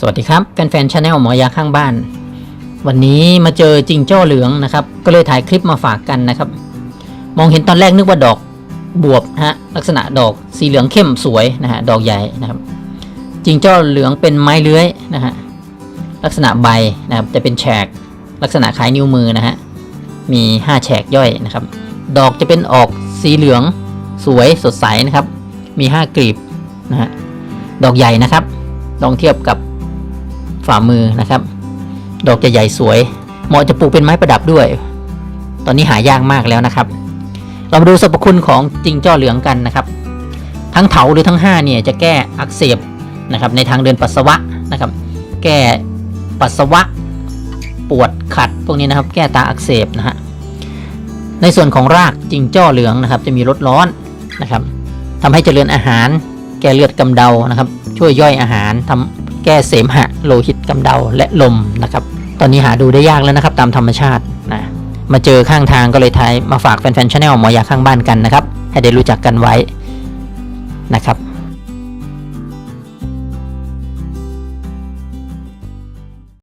สวัสดีครับแฟนๆชาแนลหมอยาข้างบ้าน วันนี้มาเจอจิงโจ้เหลืองนะครับ ก็เลยถ่ายคลิปมาฝากกันนะครับ มองเห็นตอนแรกนึกว่าดอกบวบฮะลักษณะดอกสีเหลืองเข้มสวยนะฮะดอกใหญ่นะครับ จิงโจ้เหลืองเป็นไม้เลื้อยนะฮะลักษณะใบนะครับจะเป็นแฉกลักษณะคล้ายนิ้วมือนะฮะมี 5 แฉกย่อยนะครับ ดอกจะเป็นออกสีเหลืองสวยสดใสนะครับ มี 5กลีบนะฮะดอกใหญ่นะครับลองเทียบกับ ฝ่ามือนะครับ ดอกจะใหญ่สวย เหมาะจะปลูกเป็นไม้ประดับด้วย ตอนนี้หายากมากแล้วนะครับ เรามาดูสรรพคุณของจิงจ้อเหลืองกันนะครับ ทั้งเถาหรือทั้งห้าเนี่ยจะแก้อักเสบนะครับในทางเดินปัสสาวะนะครับ แก้ปัสสาวะ ปวดขัดพวกนี้นะครับ แก้ตาอักเสบนะฮะในส่วนของรากจิงจ้อเหลืองนะครับ จะมีรสร้อนนะครับทำให้เจริญอาหาร แก้เลือดกำเดานะครับ ช่วยย่อยอาหารทำ แก้เสมหะ โลหิตกำเดาและลมนะครับ ตอนนี้หาดูได้ยากแล้วนะครับ ตามธรรมชาตินะมาเจอข้างทางก็เลยทายมาฝากแฟนๆชาแนลหมอยาข้างบ้านกันนะครับ ให้ได้รู้จักกันไว้นะครับ